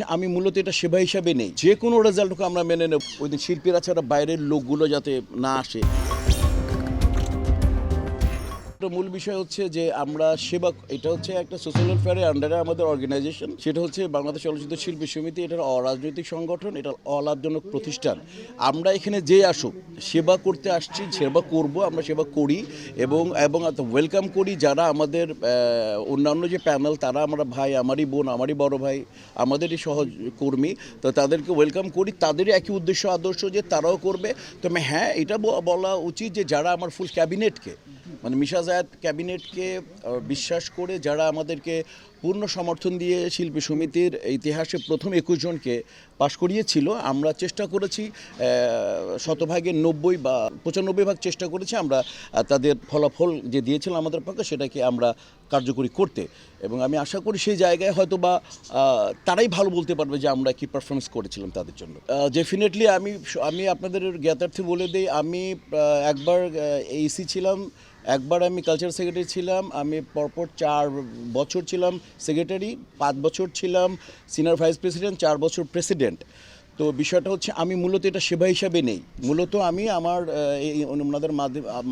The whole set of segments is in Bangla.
হচ্ছে আমি মূলত এটা সেবা হিসাবে নেই। যে কোনো রেজাল্টকে আমরা মেনে নেব। ওই দিন শিল্পীরা ছাড়া বাইরের লোকগুলো যাতে না আসে। মূল বিষয় হচ্ছে যে আমরা সেবা, এটা হচ্ছে একটা সোশ্যাল ওয়েলফেয়ারের আন্ডারে আমাদের অর্গানাইজেশন সেটা হচ্ছে বাংলাদেশ চলচ্চিত্র শিল্পী সমিতি এটার অরাজনৈতিক সংগঠন, এটা অলাভজনক প্রতিষ্ঠান। আমরা এখানে যে আসুক, সেবা করতে আসছি, সেবা করব, আমরা সেবা করি এবং এবং ওয়েলকাম করি যারা আমাদের অন্যান্য যে প্যানেল তারা আমরা ভাই, আমারই বোন, আমারই বড় ভাই, আমাদেরই সহকর্মী, তো তাদেরকে ওয়েলকাম করি। তাদেরই একই উদ্দেশ্য, আদর্শ যে তারাও করবে। তবে হ্যাঁ এটা বলা উচিত যে যারা আমার ফুল ক্যাবিনেটকে মানে মিশা জায়াত ক্যাবিনেটকে বিশ্বাস করে যারা আমাদেরকে পূর্ণ সমর্থন দিয়ে শিল্পী সমিতির ইতিহাসে প্রথম একুশ জনকে পাশ করিয়েছিল, আমরা চেষ্টা করেছি শতভাগের নব্বই বা পঁচানব্বই ভাগ চেষ্টা করেছি আমরা তাদের ফলাফল যে দিয়েছিল আমাদের পক্ষে সেটাকে আমরা কার্যকরী করতে। এবং আমি আশা করি সেই জায়গায় হয়তো বা তারাই ভালো বলতে পারবে যে আমরা কি পারফরমেন্স করেছিলাম তাদের জন্য। ডেফিনেটলি আমি আমি আপনাদের জ্ঞাতার্থে বলে দিই, আমি একবার এইসি ছিলাম একবার আমি কালচার সেক্রেটারি ছিলাম, আমি পরপর চার বছর ছিলাম সেক্রেটারি পাঁচ বছর ছিলাম সিনিয়র ভাইস প্রেসিডেন্ট চার বছর প্রেসিডেন্ট তো বিষয়টা হচ্ছে আমি মূলত এটা সেবা হিসাবে নেই। মূলত আমি আমার এই ওনাদের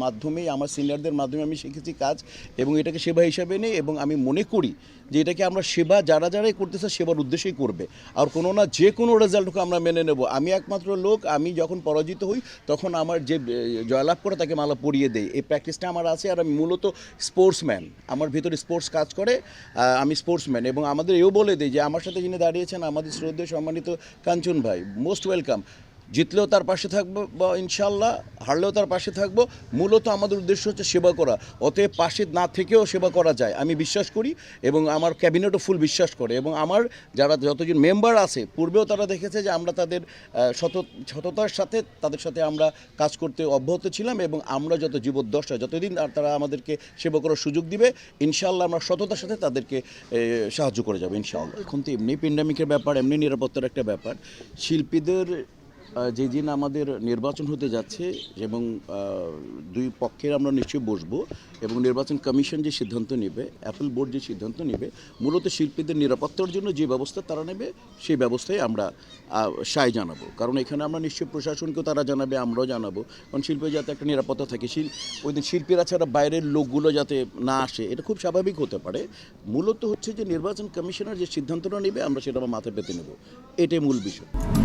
মাধ্যমে আমার সিনিয়রদের মাধ্যমে আমি শিখেছি কাজ এবং এটাকে সেবা হিসাবে নেই এবং আমি মনে করি যে এটাকে আমরা সেবা যারা যারাই করতেছে সেবার উদ্দেশ্যেই করবে। আর কোনো না যে কোনো রেজাল্টকে আমরা মেনে নেব। আমি একমাত্র লোক, আমি যখন পরাজিত হই তখন আমার যে জয়লাভ করে তাকে মালা পরিয়ে দেয় এই প্র্যাকটিসটা আমার আছে আর আমি মূলত স্পোর্টসম্যান। আমার ভিতরে স্পোর্টস কাজ করে আমি স্পোর্টসম্যান এবং আমাদের এও বলে দিই যে আমার সাথে যিনি দাঁড়িয়েছেন আমাদের শ্রদ্ধেয় সম্মানিত কাঞ্চন ভাই মোস্ট ওয়েলকাম জিতলেও তার পাশে থাকব বা ইনশাল্লাহ, হারলেও তার পাশে থাকব। মূলত আমাদের উদ্দেশ্য হচ্ছে সেবা করা। অতএব পাশে না থেকেও সেবা করা যায়। আমি বিশ্বাস করি এবং আমার ক্যাবিনেটও ফুল বিশ্বাস করে এবং আমার যারা যতজন মেম্বার আছে, পূর্বেও তারা দেখেছে যে আমরা তাদের সত সততার সাথে, তাদের সাথে আমরা কাজ করতে অব্যাহত ছিলাম এবং আমরা যত জীবদ্দশা যতদিন আর তারা আমাদেরকে সেবা করার সুযোগ দিবে, ইনশাল্লাহ আমরা সততার সাথে তাদেরকে সাহায্য করে যাব ইনশাআল্লাহ এখন তো এমনি প্যান্ডামিকের ব্যাপার, এমনি নিরাপত্তার একটা ব্যাপার। শিল্পীদের যে দিন আমাদের নির্বাচন হতে যাচ্ছে এবং দুই পক্ষের আমরা নিশ্চয়ই বসবো এবং নির্বাচন কমিশন যে সিদ্ধান্ত নেবে, অ্যাপেল বোর্ড যে সিদ্ধান্ত নেবে, মূলত শিল্পীদের নিরাপত্তার জন্য যে ব্যবস্থা তারা নেবে, সেই ব্যবস্থায় আমরা সায় জানাব। কারণ এখানে আমরা নিশ্চয়ই প্রশাসনকেও তারা জানাবে, আমরাও জানাব। কারণ শিল্পে যাতে একটা নিরাপত্তা থাকে, শিল, ওই দিন শিল্পীরা ছাড়া বাইরের লোকগুলো যাতে না আসে, এটা খুব স্বাভাবিক হতে পারে। মূলত হচ্ছে যে নির্বাচন কমিশনার যে সিদ্ধান্তটা নেবে, আমরা সেটা আমার মাথায় পেতে নেব। এটাই মূল বিষয়।